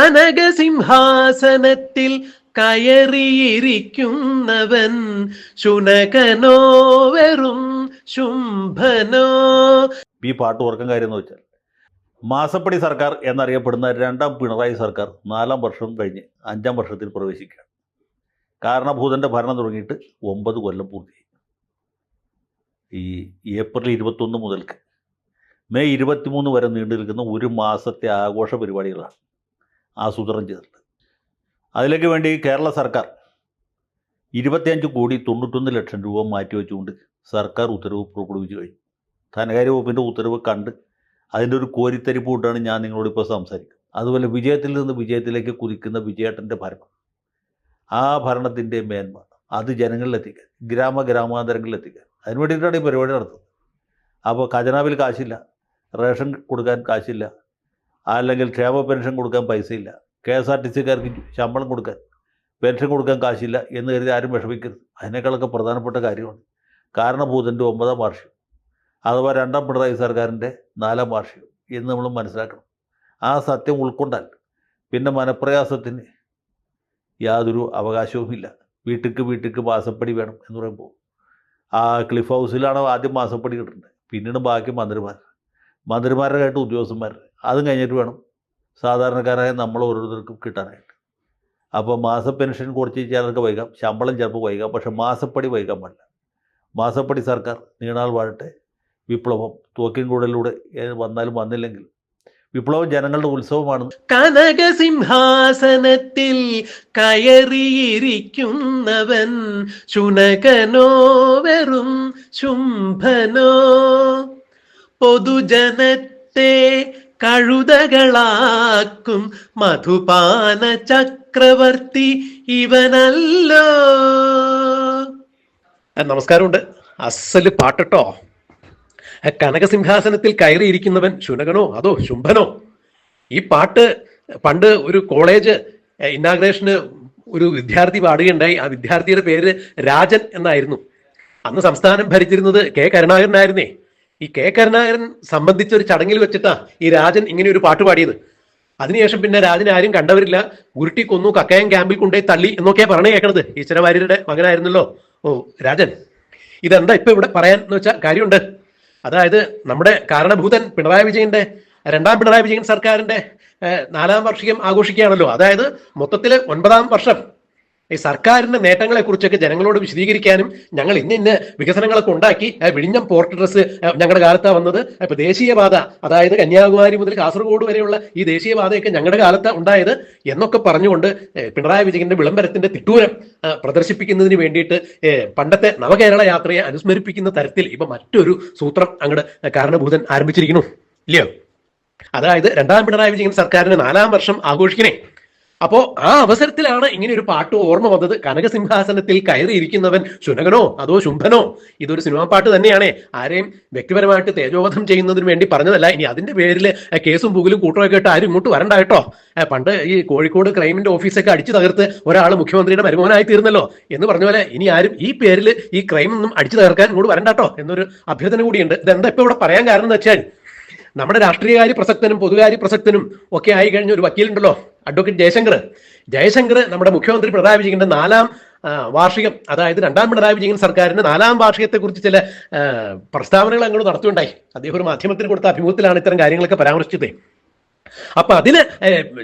കനകസിംഹാസനത്തിൽ കയറിയിരിക്കുന്നവൻ ശുനകനോ വെറും ശുംഭനോ? ഈ പാട്ട് ഓർക്കും കാര്യം എന്ന് വെച്ചാൽ മാസപ്പടി സർക്കാർ എന്നറിയപ്പെടുന്ന രണ്ടാം പിണറായി സർക്കാർ നാലാം വർഷം കഴിഞ്ഞ് അഞ്ചാം വർഷത്തിൽ പ്രവേശിക്കുകയാണ്. കാരണഭൂതന്റെ ഭരണം തുടങ്ങിയിട്ട് ഒമ്പത് കൊല്ലം പൂർത്തി ഈ ഏപ്രിൽ ഇരുപത്തൊന്ന് മുതൽക്ക് മെയ് ഇരുപത്തിമൂന്ന് വരെ നീണ്ടു നിൽക്കുന്ന ഒരു മാസത്തെ ആഘോഷ പരിപാടികളാണ്. ആസൂത്രണം ചെയ്തിട്ടുണ്ട്. അതിലേക്ക് വേണ്ടി കേരള സർക്കാർ ഇരുപത്തിയഞ്ച് കോടി തൊണ്ണൂറ്റൊന്ന് ലക്ഷം രൂപ മാറ്റിവെച്ചുകൊണ്ട് സർക്കാർ ഉത്തരവ് പുറപ്പെടുവിച്ചു കഴിഞ്ഞു. ധനകാര്യ വകുപ്പിന്റെ ഉത്തരവ് കണ്ട് അതിന്റെ ഒരു കോരിത്തരിപ്പ് കൊണ്ടാണ് ഞാൻ നിങ്ങളോട് ഇപ്പോൾ സംസാരിക്കുന്നത്. അതുപോലെ വിജയത്തിൽ നിന്ന് വിജയത്തിലേക്ക് കുതിക്കുന്ന വിജയേട്ടന്റെ ഭരണം. ആ ഭരണത്തിന്റെ മേന്മ അത് ജനങ്ങളിലെത്തിക്കാൻ ഗ്രാമ ഗ്രാമാന്തരങ്ങളിലെത്തിക്കാൻ. അതിന് വേണ്ടിയിട്ടാണ് ഈ പരിപാടി നടത്തുന്നത്. അപ്പോൾ ഖജനാവിൽ കാശില്ല റേഷൻ കൊടുക്കാൻ കാശില്ല അല്ലെങ്കിൽ ക്ഷേമ പെൻഷൻ കൊടുക്കാൻ പൈസയില്ല. കെ എസ് ആർ ടി സിക്കാർക്ക് ശമ്പളം കൊടുക്കാൻ പെൻഷൻ കൊടുക്കാൻ കാശില്ല എന്ന് കരുതി ആരും വിഷമിക്കരുത്. അതിനേക്കാളൊക്കെ പ്രധാനപ്പെട്ട കാര്യമാണ്. കാരണഭൂതന്റെ ഒമ്പതാം വാർഷികം അഥവാ രണ്ടാം പിണറായി സർക്കാരിന്റെ നാലാം വാർഷികം എന്ന് നമ്മൾ മനസ്സിലാക്കണം. ആ സത്യം ഉൾക്കൊണ്ടാൽ പിന്നെ മനപ്രയാസത്തിന് യാതൊരു അവകാശവും ഇല്ല വീട്ടിക്ക് വീട്ടിക്ക് മാസപ്പടി വേണം എന്ന് പറയുമ്പോൾ. ആ ക്ലിഫ് ഹൗസിലാണ് ആദ്യം മാസപ്പടി കിട്ടുന്നത് പിന്നീട് ബാക്കി മന്ത്രിമാർ. മന്ത്രിമാരുടെ കേട്ട് ഉദ്യോഗസ്ഥന്മാർ. അതും കഴിഞ്ഞിട്ട് വേണം. സാധാരണക്കാരായ നമ്മൾ ഓരോരുത്തർക്കും കിട്ടാനായിട്ട്. അപ്പോൾ മാസ പെൻഷൻ കുറച്ച് ചിലർക്ക് വൈകാം. ശമ്പളം ചിലപ്പോൾ വൈകാം. പക്ഷേ മാസപ്പടി വൈകാൻ പാടില്ല. മാസപ്പടി സർക്കാർ നീണാൾ വാഴട്ടെ. വിപ്ലവം തോക്കിൻ കൂടലിലൂടെ വന്നാലും വന്നില്ലെങ്കിൽ വിപ്ലവം ജനങ്ങളുടെ ഉത്സവമാണ്. കനകസിംഹാസനത്തിൽ കയറിയിരിക്കുന്നവൻ ശുനകനോ വെറും ശുംഭനോ? പൊതുജനത്തെ കഴുതകളാക്കും മധുപാന ചക്രവർത്തി ഇവനല്ലോ. നമസ്കാരമുണ്ട്. അസൽ പാട്ടോ കനകസിംഹാസനത്തിൽ കയറിയിരിക്കുന്നവൻ ശുനകനോ അതോ ശുംഭനോ? ഈ പാട്ട് പണ്ട് ഒരു കോളേജ് ഇന്നാഗ്രേഷന് ഒരു വിദ്യാർത്ഥി പാടുകയുണ്ടായി. ആ വിദ്യാർത്ഥിയുടെ പേര് രാജൻ എന്നായിരുന്നു. അന്ന് സംസ്ഥാനം ഭരിച്ചിരുന്നത് കെ കരുണാകരനായിരുന്നേ. ഈ കെ കരുണാകരൻ സംബന്ധിച്ച ഒരു ചടങ്ങിൽ വെച്ചിട്ടാ ഈ രാജൻ ഇങ്ങനെ ഒരു പാട്ട് പാടിയത്. അതിനുശേഷം പിന്നെ രാജനെ ആരും കണ്ടവരില്ല. ഉരുട്ടി കൊന്നു കക്കയം ക്യാമ്പിൽ കൊണ്ടുപോയി തള്ളി എന്നൊക്കെയാ പറഞ്ഞു കേൾക്കണത്. ഈശ്വരവാര്യരുടെ മകനായിരുന്നല്ലോ. ഓ രാജൻ. ഇതെന്താ ഇപ്പൊ ഇവിടെ പറയാൻ എന്ന് വെച്ചാൽ കാര്യമുണ്ട്. അതായത് നമ്മുടെ കാരണഭൂതൻ പിണറായി വിജയന്റെ രണ്ടാം പിണറായി വിജയൻ സർക്കാരിന്റെ നാലാം വർഷികം ആഘോഷിക്കുകയാണല്ലോ. അതായത് മൊത്തത്തിൽ ഒൻപതാം വർഷം ഈ സർക്കാരിന്റെ നേട്ടങ്ങളെ കുറിച്ചൊക്കെ ജനങ്ങളോട് വിശദീകരിക്കാനും ഞങ്ങൾ ഇന്ന ഇന്ന വികസനങ്ങളൊക്കെ ഉണ്ടാക്കി വിഴിഞ്ഞം പോർട്ട് ഡ്രസ് ഞങ്ങളുടെ കാലത്താണ് വന്നത്. ഇപ്പൊ ദേശീയപാത അതായത് കന്യാകുമാരി മുതൽ കാസർഗോഡ് വരെയുള്ള ഈ ദേശീയപാതയൊക്കെ ഞങ്ങളുടെ കാലത്താണ് ഉണ്ടായത് എന്നൊക്കെ പറഞ്ഞുകൊണ്ട് പിണറായി വിജയന്റെ വിളംബരത്തിന്റെ തിട്ടൂരം പ്രദർശിപ്പിക്കുന്നതിന് വേണ്ടിയിട്ട് പണ്ടത്തെ നവകേരള യാത്രയെ അനുസ്മരിപ്പിക്കുന്ന തരത്തിൽ ഇപ്പൊ മറ്റൊരു സൂത്രം അങ്ങോട്ട് കാരണഭൂതൻ ആരംഭിച്ചിരിക്കുന്നു. ഇല്ലയോ? അതായത് രണ്ടാം പിണറായി വിജയൻ സർക്കാരിന് നാലാം വർഷം ആഘോഷിക്കണേ. അപ്പോ ആ അവസരത്തിലാണ് ഇങ്ങനെ ഒരു പാട്ട് ഓർമ്മ വന്നത്. കനകസിംഹാസനത്തിൽ കയറിയിരിക്കുന്നവൻ ശുനകനോ അതോ ശുംഭനോ? ഇതൊരു സിനിമാ പാട്ട് തന്നെയാണ്. ആരെയും വ്യക്തിപരമായിട്ട് തേജോവധം ചെയ്യുന്നതിന് വേണ്ടി പറഞ്ഞതല്ല. ഇനി അതിന്റെ പേരിൽ കേസും പുകലും കൂട്ടമൊക്കെ ഇട്ട് ആരും ഇങ്ങോട്ട് വരണ്ട കേട്ടോ. പണ്ട് ഈ കോഴിക്കോട് ക്രൈമിന്റെ ഓഫീസൊക്കെ അടിച്ചു തകർത്ത് ഒരാൾ മുഖ്യമന്ത്രിയുടെ മരുമോനായി തീർന്നല്ലോ എന്ന് പറഞ്ഞ പോലെ ഇനി ആരും ഈ പേരിൽ ഈ ക്രൈം ഒന്നും അടിച്ചു തകർക്കാൻ ഇങ്ങോട്ട് വരണ്ട കേട്ടോ എന്നൊരു അഭ്യർത്ഥന കൂടിയുണ്ട്. ഇതെന്താ ഇപ്പൊ ഇവിടെ പറയാൻ കാരണം എന്ന് വെച്ചാൽ നമ്മുടെ രാഷ്ട്രീയകാര്യ പ്രസക്തനും പൊതുകാര്യ പ്രസക്തനും ഒക്കെ ആയി കഴിഞ്ഞ ഒരു വക്കീലുണ്ടല്ലോ അഡ്വക്കേറ്റ് ജയശങ്കർ. ജയശങ്കർ നമ്മുടെ മുഖ്യമന്ത്രി പിണറായി വിജയന്റെ നാലാം വാർഷികം അതായത് രണ്ടാം പിണറായി വിജയൻ സർക്കാരിന്റെ നാലാം വാർഷികത്തെ കുറിച്ച് ചില പ്രസ്താവനകൾ അങ്ങോട്ട് നടത്തുകയുണ്ടായി. അദ്ദേഹം ഒരു മാധ്യമത്തിന് കൊടുത്ത അഭിമുഖത്തിലാണ് ഇത്തരം കാര്യങ്ങളൊക്കെ പരാമർശിച്ചത്. അപ്പൊ അതിന്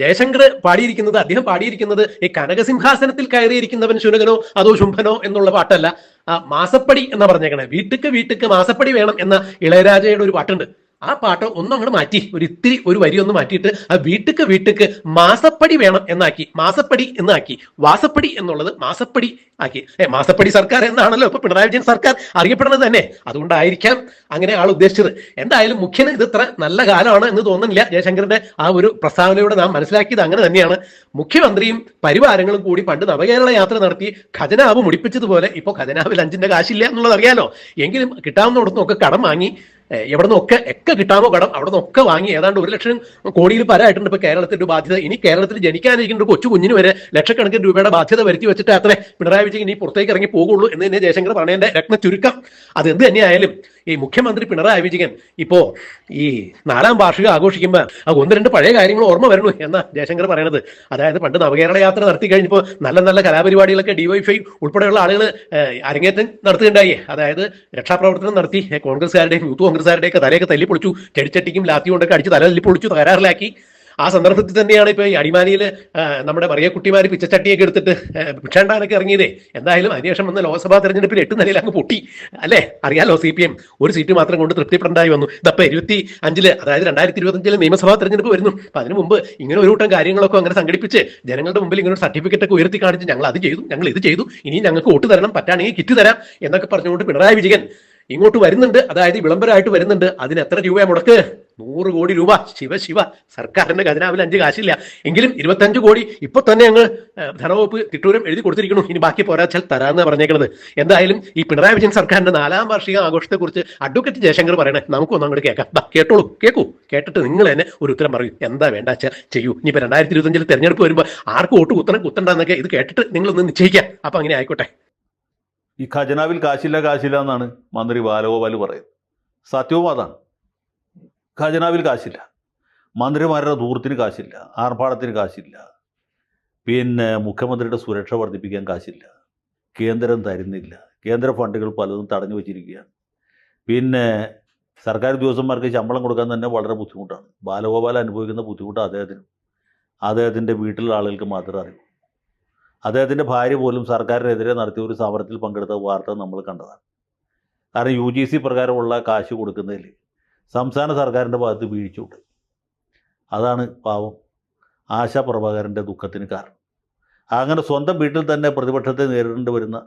ജയശങ്കർ പാടിയിരിക്കുന്നത് അദ്ദേഹം പാടിയിരിക്കുന്നത് ഈ കനകസിംഹാസനത്തിൽ കയറിയിരിക്കുന്നവൻ ശുനകനോ അതോ ശുംഭനോ എന്നുള്ള പാട്ടല്ല. മാസപ്പടി എന്ന് പറഞ്ഞേക്കണേ. വീട്ടുക്ക് വീട്ടുക്ക് മാസപ്പടി വേണം എന്ന ഇളയരാജയുടെ ഒരു പാട്ടുണ്ട്. ആ പാട്ട് ഒന്നും അങ്ങോട്ട് മാറ്റി ഒരു ഇത്തിരി ഒരു വരി ഒന്ന് മാറ്റിയിട്ട് ആ വീട്ടുക്ക് വീട്ടുക്ക് മാസപ്പടി വേണം എന്നാക്കി മാസപ്പടി എന്നാക്കി വാസപ്പടി എന്നുള്ളത് മാസപ്പടി ആക്കി. ഏ മാസപ്പടി സർക്കാർ എന്നാണല്ലോ ഇപ്പൊ പിണറായി വിജയൻ സർക്കാർ അറിയപ്പെടുന്നത് തന്നെ. അതുകൊണ്ടായിരിക്കാം അങ്ങനെ ആൾ ഉദ്ദേശിച്ചത്. എന്തായാലും മുഖ്യന് ഇത് ഇത്ര നല്ല കാലമാണ് എന്ന് തോന്നുന്നില്ല. ജയശങ്കറിന്റെ ആ ഒരു പ്രസ്താവനയോടെ നാം മനസ്സിലാക്കിയത് അങ്ങനെ തന്നെയാണ്. മുഖ്യമന്ത്രിയും പരിവാരങ്ങളും കൂടി പണ്ട് നവകേരള യാത്ര നടത്തി ഖജനാവ് മുടിപ്പിച്ചതുപോലെ ഇപ്പോൾ ഖജനാവിൽ അഞ്ചിന്റെ കാശില്ല എന്നുള്ളത് അറിയാലോ. എങ്കിലും കിട്ടാവുന്നിടത്തുനിന്നൊക്കെ കടം വാങ്ങി എവിടെ നിന്നൊക്കെ ഒക്കെ കിട്ടാമോ കടം അവിടെ നിന്നൊക്കെ വാങ്ങി ഏതാണ്ട് ഒരു ലക്ഷം കോടിയിൽ പരായിട്ടുണ്ട് ഇപ്പൊ കേരളത്തിന്റെ ബാധ്യത. ഇനി കേരളത്തിൽ ജനിക്കാനിരിക്കുന്ന കൊച്ചു കുഞ്ഞിന് വരെ ലക്ഷക്കണക്കിന് രൂപയുടെ ബാധ്യത വരുത്തി വെച്ചിട്ട് അത്രേ പിണറായി വിജയൻ ഇനി പുറത്തേക്ക് ഇറങ്ങി പോകുള്ളൂ എന്ന് തന്നെ ജയശങ്കർ പറഞ്ഞതിന്റെ രത്ന ചുരുക്കം. അത് എന്ത് തന്നെയായാലും ഈ മുഖ്യമന്ത്രി പിണറായി വിജയൻ ഇപ്പോ ഈ നാലാം വാർഷിക ആഘോഷിക്കുമ്പോൾ ആ ഒന്ന് രണ്ട് പഴയ കാര്യങ്ങൾ ഓർമ്മ വരണു എന്നാ ജയശങ്കർ പറയണത്. അതായത് പണ്ട് നവകേരള യാത്ര നടത്തി കഴിഞ്ഞപ്പോൾ നല്ല നല്ല കലാപരിപാടികളൊക്കെ ഡിവൈഫൈ ഉൾപ്പെടെയുള്ള ആളുകൾ അരങ്ങേറ്റം നടത്തുകയുണ്ടായി. അതായത് രക്ഷാപ്രവർത്തനം നടത്തി കോൺഗ്രസ്സുകാരുടെയും യൂത്ത് കോൺഗ്രസ്സുകാരുടെയൊക്കെ തലയൊക്കെ തല്ലിപ്പൊളിച്ചു. ചെടിച്ചട്ടിക്കും ലാത്തി കൊണ്ടൊക്കെ അടിച്ച് തല തല്ലിപ്പൊളിച്ചു തകരാറിലാക്കി. ആ സന്ദർഭത്തിൽ തന്നെയാണ് ഇപ്പൊ ഈ അടിമാലിയിൽ നമ്മുടെ മറിയക്കുട്ടിമാർ പിച്ചച്ചട്ടിയൊക്കെ എടുത്തിട്ട് ഭിക്ഷാണ്ടാനൊക്കെ ഇറങ്ങിയതേ. എന്തായാലും അതിനുശേഷം വന്ന ലോക്സഭാ തെരഞ്ഞെടുപ്പിൽ എട്ട് നിലയിൽ അങ്ങ് പൊട്ടി. അല്ലേ? അറിയാലോ സി പി എം ഒരു സീറ്റ് മാത്രം കൊണ്ട് തൃപ്തിപ്പെടേണ്ടായി വന്നു. ഇതപ്പൊ ഇരുപത്തി അഞ്ചിൽ അതായത് രണ്ടായിരത്തി ഇരുപത്തഞ്ചിൽ നിയമസഭാ തെരഞ്ഞെടുപ്പ് വരുന്നു. അപ്പൊ അതിന് മുമ്പ് ഇങ്ങനെ ഒരു കൂട്ടം കാര്യങ്ങളൊക്കെ അങ്ങനെ സംഘടിപ്പിച്ച് ജനങ്ങളുടെ മുമ്പിൽ ഇങ്ങനെ ഒരു സർട്ടിഫിക്കറ്റ് ഒക്കെ ഉയർത്തി കാണിച്ച് ഞങ്ങൾ അത് ചെയ്തു ഞങ്ങൾ ഇത് ചെയ്തു. ഇനി ഞങ്ങൾക്ക് വോട്ട് തരണം പറ്റാണെങ്കിൽ കിറ്റ് തരാം എന്നൊക്കെ പറഞ്ഞുകൊണ്ട് പിണറായി വിജയൻ ഇങ്ങോട്ട് വരുന്നുണ്ട്. അതായത് വിളംബരമായിട്ട് വരുന്നുണ്ട്. അതിന് എത്ര രൂപയാണ് മുടക്ക്? നൂറ് കോടി രൂപ ശിവ ശിവ സർക്കാരിന്റെ ഖജനാവിൽ അഞ്ച് കാശില്ല. എങ്കിലും ഇരുപത്തഞ്ച് കോടി ഇപ്പൊ തന്നെ ഞങ്ങൾ ധനവകുപ്പ് തിട്ടൂരം എഴുതി കൊടുത്തിരിക്കുന്നു. ഇനി ബാക്കി പോരാച്ചാൽ തരാമെന്ന് പറഞ്ഞേക്കുന്നത് എന്തായാലും ഈ പിണറായി വിജയൻ സർക്കാരിന്റെ നാലാം വാർഷിക ആഘോഷത്തെക്കുറിച്ച് അഡ്വക്കേറ്റ് ജയശങ്കർ പറയണേ. നമുക്കൊന്നും അങ്ങോട്ട് കേൾക്കാം. കേട്ടോളൂ കേൾക്കൂ കേട്ടിട്ട് നിങ്ങൾ തന്നെ ഒരു ഉത്തരം പറയൂ. എന്താ വേണ്ട ചെയ്യൂ. ഇനിയിപ്പോൾ രണ്ടായിരത്തി ഇരുപത്തഞ്ചിൽ തെരഞ്ഞെടുപ്പ് വരുമ്പോൾ ആർക്ക് വോട്ട് കുത്തണം കുത്തണ്ടെന്നൊക്കെ ഇത് കേട്ടിട്ട് നിങ്ങളൊന്ന് നിശ്ചയിക്കാം. അപ്പൊ അങ്ങനെ ആയിക്കോട്ടെ. ഈ ഖജനാവിൽ കാശില്ല കാശില്ല എന്നാണ് മന്ത്രി ബാലഗോപാൽ പറയുന്നത്. സത്യവും അതാണ്. ഖജനാവിൽ കാശില്ല. മന്ത്രിമാരുടെ ദൂരത്തിന് കാശില്ല. ആർഭാടത്തിന് കാശില്ല. പിന്നെ മുഖ്യമന്ത്രിയുടെ സുരക്ഷ വർദ്ധിപ്പിക്കാൻ കാശില്ല. കേന്ദ്രം തരുന്നില്ല. കേന്ദ്ര ഫണ്ടുകൾ പലതും തടഞ്ഞു വെച്ചിരിക്കുകയാണ്. പിന്നെ സർക്കാർ ഉദ്യോഗസ്ഥന്മാർക്ക് ശമ്പളം കൊടുക്കാൻ തന്നെ വളരെ ബുദ്ധിമുട്ടാണ്. ബാലഗോപാൽ അനുഭവിക്കുന്ന ബുദ്ധിമുട്ട് അദ്ദേഹത്തിനും. അദ്ദേഹത്തിന്റെ വീട്ടിലുള്ള ആളുകൾക്ക് മാത്രമേ അറിയൂ. അദ്ദേഹത്തിന്റെ ഭാര്യ പോലും സർക്കാരിനെതിരെ നടത്തിയ ഒരു സമരത്തിൽ പങ്കെടുത്ത വാർത്ത നമ്മൾ കണ്ടതാണ്. കാരണം യു ജി സി പ്രകാരമുള്ള കാശ് കൊടുക്കുന്നതിൽ സംസ്ഥാന സർക്കാരിന്റെ ഭാഗത്ത് വീഴ്ചയുണ്ട് അതാണ് പാവം ആശാ പ്രഭാകരന്റെ ദുഃഖത്തിന് കാരണം. അങ്ങനെ സ്വന്തം വീട്ടിൽ തന്നെ പ്രതിപക്ഷത്തെ നേരിടേണ്ടി വരുന്ന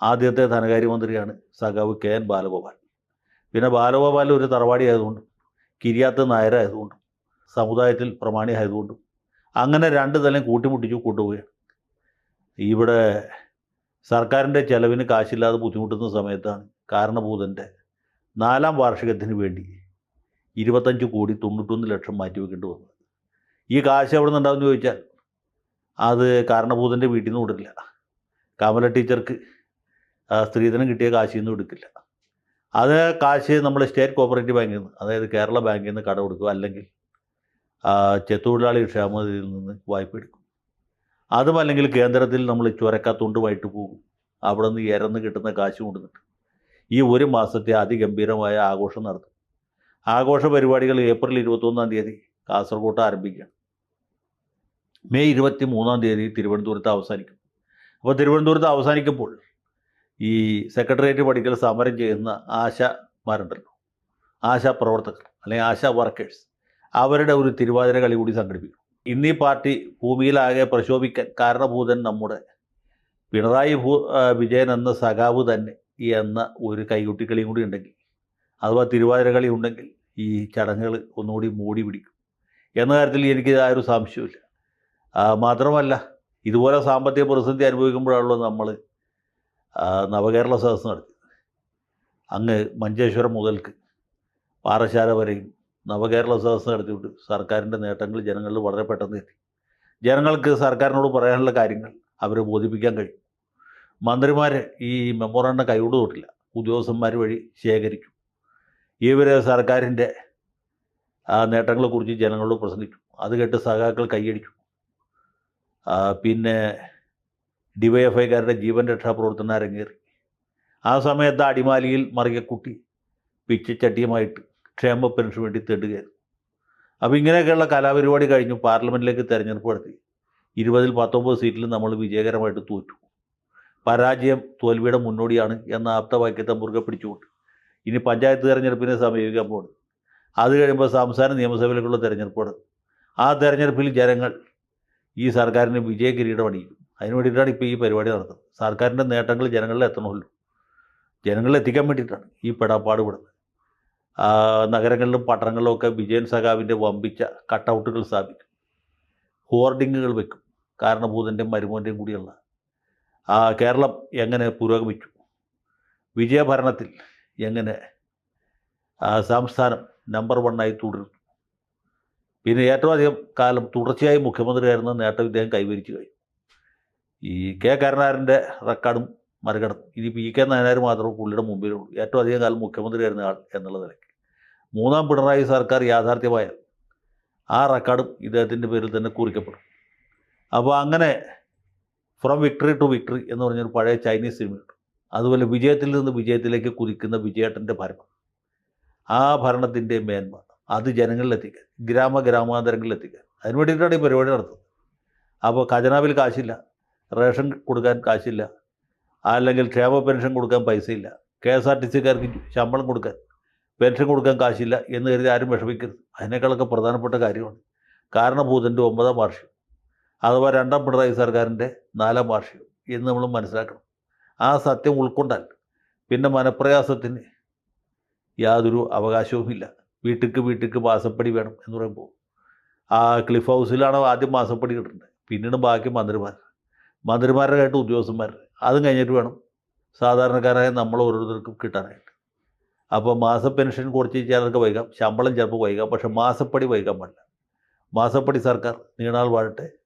ആദ്യത്തെ ധനകാര്യമന്ത്രിയാണ് സഖാവ് കെ എൻ ബാലഗോപാൽ. പിന്നെ ബാലഗോപാൽ ഒരു തറവാടി ആയതുകൊണ്ടും കിരിയാത്ത നായരായതുകൊണ്ടും സമുദായത്തിൽ പ്രമാണി ആയതുകൊണ്ടും അങ്ങനെ രണ്ട് തലം കൂട്ടിമുട്ടിച്ചു കൊണ്ടുപോവുകയാണ്. ഇവിടെ സർക്കാരിന്റെ ചെലവിന് കാശില്ലാതെ ബുദ്ധിമുട്ടുന്ന സമയത്താണ് കാരണഭൂതന്റെ നാലാം വാർഷികത്തിന് വേണ്ടി ഇരുപത്തഞ്ച് കോടി തൊണ്ണൂറ്റൊന്ന് ലക്ഷം മാറ്റിവെക്കേണ്ടി വന്നത് ഈ കാശ് എവിടെ നിന്നുണ്ടാവും ചോദിച്ചാൽ അത് കാരണഭൂതന്റെ വീട്ടിൽ നിന്ന് വിടില്ല കമല ടീച്ചർക്ക് സ്ത്രീധനം കിട്ടിയ കാശിൽ നിന്ന് എടുക്കില്ല അത് കാശ് നമ്മൾ സ്റ്റേറ്റ് കോപ്പറേറ്റീവ് ബാങ്കിൽ നിന്ന് അതായത് കേരള ബാങ്കിൽ നിന്ന് കട കൊടുക്കും. അല്ലെങ്കിൽ ചെത്തൊഴിലാളി ക്ഷേമനിധിയിൽ നിന്ന് വായ്പ എടുക്കും. അതുമല്ലെങ്കിൽ കേന്ദ്രത്തിൽ നമ്മൾ ചുരക്കത്തുണ്ടുമായിട്ട് പോകും. അവിടെ നിന്ന് ഇരന്ന് കിട്ടുന്ന കാശ് കൊണ്ടുവന്നിട്ട് ഈ ഒരു മാസത്തെ അതിഗംഭീരമായ ആഘോഷം നടത്തും. ആഘോഷ പരിപാടികൾ ഏപ്രിൽ ഇരുപത്തൊന്നാം തീയതി കാസർഗോട്ട് ആരംഭിക്കുകയാണ് മെയ് ഇരുപത്തി മൂന്നാം തീയതി തിരുവനന്തപുരത്ത് അവസാനിക്കും. അപ്പോൾ തിരുവനന്തപുരത്ത് അവസാനിക്കുമ്പോൾ ഈ സെക്രട്ടേറിയറ്റ് പഠിക്കൽ സമരം ചെയ്യുന്ന ആശമാരുണ്ടല്ലോ. ആശാ പ്രവർത്തകർ അല്ലെങ്കിൽ ആശാ വർക്കേഴ്സ് അവരുടെ ഒരു തിരുവാതിര കളി കൂടി സംഘടിപ്പിക്കും. ഇന്ന് പാർട്ടി ഭൂമിയിലാകെ പ്രശോഭിക്കാൻ കാരണഭൂതൻ നമ്മുടെ പിണറായി ഭൂ വിജയൻ എന്ന സഖാവ് തന്നെ എന്ന ഒരു കൈകൊട്ടിക്കളിയും കൂടി ഉണ്ടെങ്കിൽ അഥവാ തിരുവാതിര കളി ഉണ്ടെങ്കിൽ ഈ ചടങ്ങുകൾ ഒന്നുകൂടി മൂടി പിടിക്കും. എന്ന കാര്യത്തിൽ എനിക്ക് ആ സംശയമില്ല മാത്രമല്ല ഇതുപോലെ സാമ്പത്തിക പ്രതിസന്ധി അനുഭവിക്കുമ്പോഴാണല്ലോ നമ്മൾ നവകേരള സദസ് നടത്തി അങ്ങ് മഞ്ചേശ്വരം മുതൽക്ക് പാറശാല വരെയും നവകേരള സദസ് നടത്തിയിട്ട് സർക്കാരിന്റെ നേട്ടങ്ങൾ ജനങ്ങളിൽ വളരെ പെട്ടെന്ന് എത്തി. ജനങ്ങൾക്ക് സർക്കാരിനോട് പറയാനുള്ള കാര്യങ്ങൾ അവരെ ബോധിപ്പിക്കാൻ കഴിയും. മന്ത്രിമാർ ഈ മെമ്മോറാണ്ടം കൈകൊണ്ട് തൊട്ടില്ല. ഉദ്യോഗസ്ഥന്മാർ വഴി ശേഖരിക്കും. ഇവർ സർക്കാരിന്റെ നേട്ടങ്ങളെക്കുറിച്ച് ജനങ്ങളോട് പ്രസംഗിക്കും. അത് കേട്ട് സഖാക്കൾ കൈയടിക്കും. ആ, പിന്നെ ഡിവൈഎഫ്ഐക്കാരുടെ ജീവൻ രക്ഷാ പ്രവർത്തനം അരങ്ങേറി ആ സമയത്ത് അടിമാലിയിൽ മറികക്കുട്ടി പിച്ചച്ചട്ടിയുമായിട്ട് ക്ഷേമ പെൻഷന് വേണ്ടി തേടുകയായിരുന്നു അപ്പോൾ ഇങ്ങനെയൊക്കെയുള്ള കലാപരിപാടി കഴിഞ്ഞു പാർലമെന്റിലേക്ക് തെരഞ്ഞെടുപ്പ് നടത്തി ഇരുപതിൽ പത്തൊമ്പത് സീറ്റിൽ നമ്മൾ വിജയകരമായിട്ട് തോറ്റു. പരാജയം തോൽവിയുടെ മുന്നോടിയാണ് എന്ന ആപ്തവാക്യത്തെ മുറുകെ പിടിച്ചുകൊണ്ട് ഇനി പഞ്ചായത്ത് തെരഞ്ഞെടുപ്പിനെ സമീപിക്കാൻ പോകുന്നു അത് കഴിയുമ്പോൾ സംസ്ഥാന നിയമസഭയിലേക്കുള്ള തെരഞ്ഞെടുപ്പാണ്. ആ തെരഞ്ഞെടുപ്പിൽ ജനങ്ങൾ ഈ സർക്കാരിന് വിജയ കിരീടം അടിക്കും അതിന് വേണ്ടിയിട്ടാണ് ഇപ്പോൾ ഈ പരിപാടി നടത്തുന്നത് സർക്കാരിന്റെ നേട്ടങ്ങൾ ജനങ്ങളിൽ എത്തണമല്ലോ. ജനങ്ങളിൽ എത്തിക്കാൻ വേണ്ടിയിട്ടാണ് ഈ പെടാപ്പാട് വിടുന്നത്. നഗരങ്ങളിലും പട്ടണങ്ങളിലും ഒക്കെ വിജയൻ സഖാവിന്റെ വമ്പിച്ച കട്ടൗട്ടുകൾ സ്ഥാപിക്കും. ഹോർഡിങ്ങുകൾ വെക്കും. കാരണഭൂതന്റെയും മരുമോന്റെയും കൂടിയുള്ള കേരളം എങ്ങനെ പുരോഗമിച്ചു? വിജയഭരണത്തിൽ എങ്ങനെ? ആ, സംസ്ഥാനം നമ്പർ വണ്ണായി തുടരുന്നു പിന്നെ ഏറ്റവും അധികം കാലം തുടർച്ചയായി മുഖ്യമന്ത്രിയായിരുന്ന നേട്ടം ഇദ്ദേഹം കൈവരിച്ചു കഴിഞ്ഞു. ഈ കെ കരുണാകരന്റെ റെക്കോർഡും മറികടന്നു ഇനി പി കെ നായനാർ മാത്രമേ പുള്ളിയുടെ മുമ്പിലുള്ളൂ. ഏറ്റവും അധികം കാലം മുഖ്യമന്ത്രിയായിരുന്ന ആൾ എന്നുള്ള നിലയ്ക്ക്. മൂന്നാം പിണറായി സർക്കാർ യാഥാർത്ഥ്യമായാൽ ആ റെക്കോർഡും ഇദ്ദേഹത്തിന്റെ പേരിൽ തന്നെ കുറിക്കപ്പെടും. അപ്പോൾ അങ്ങനെ ഫ്രം വിക്ടറി ടു വിക്ടറി എന്ന് പറഞ്ഞൊരു പഴയ ചൈനീസ് സിനിമയുണ്ട് അതുപോലെ വിജയത്തിൽ നിന്ന് വിജയത്തിലേക്ക് കുതിക്കുന്ന വിജയേട്ടന്റെ ഭരണം. ആ ഭരണത്തിന്റെ മേന്മ അത് ജനങ്ങളിലെത്തിക്കാൻ ഗ്രാമ ഗ്രാമാന്തരങ്ങളിലെത്തിക്കാൻ. അതിന് വേണ്ടിയിട്ടാണ് ഈ പരിപാടി നടത്തുന്നത്. അപ്പോൾ ഖജനാവിൽ കാശില്ല റേഷൻ കൊടുക്കാൻ കാശില്ല അല്ലെങ്കിൽ ക്ഷേമ പെൻഷൻ കൊടുക്കാൻ പൈസയില്ല കെ എസ് ആർ ടി സിക്കാർക്ക് ശമ്പളം കൊടുക്കാൻ പെൻഷൻ കൊടുക്കാൻ കാശില്ല എന്ന് കരുതി ആരും വിഷമിക്കരുത്. അതിനേക്കാളൊക്കെ പ്രധാനപ്പെട്ട കാര്യമാണ് കാരണഭൂതന്റെ ഒമ്പതാം വാർഷികം അഥവാ രണ്ടാം പിണറായി സർക്കാരിന്റെ നാലാം വാർഷികം എന്ന് നമ്മൾ മനസ്സിലാക്കണം. ആ സത്യം ഉൾക്കൊണ്ടാൽ പിന്നെ മനപ്രയാസത്തിന് യാതൊരു അവകാശവുമില്ല. വീട്ടിക്ക് വീട്ടിക്ക് മാസപ്പടി വേണം എന്ന് പറയുമ്പോൾ ആ ക്ലിഫ് ഹൗസിലാണ് ആദ്യം മാസപ്പടി കിട്ടുന്നത് പിന്നീട് ബാക്കി മന്ത്രിമാർ. മന്ത്രിമാരുടെ ആയിട്ട് ഉദ്യോഗസ്ഥന്മാർ. അതും കഴിഞ്ഞിട്ട് വേണം സാധാരണക്കാരായ നമ്മൾ ഓരോരുത്തർക്കും കിട്ടാനായിട്ട്. അപ്പോൾ മാസ പെൻഷൻ കുറച്ച് ചിലർക്ക് വൈകാം. ശമ്പളം ചിലപ്പോൾ വൈകാം. പക്ഷേ മാസപ്പടി വൈകാൻ പാടില്ല. മാസപ്പടി സർക്കാർ നീണാൾ വാഴട്ടെ.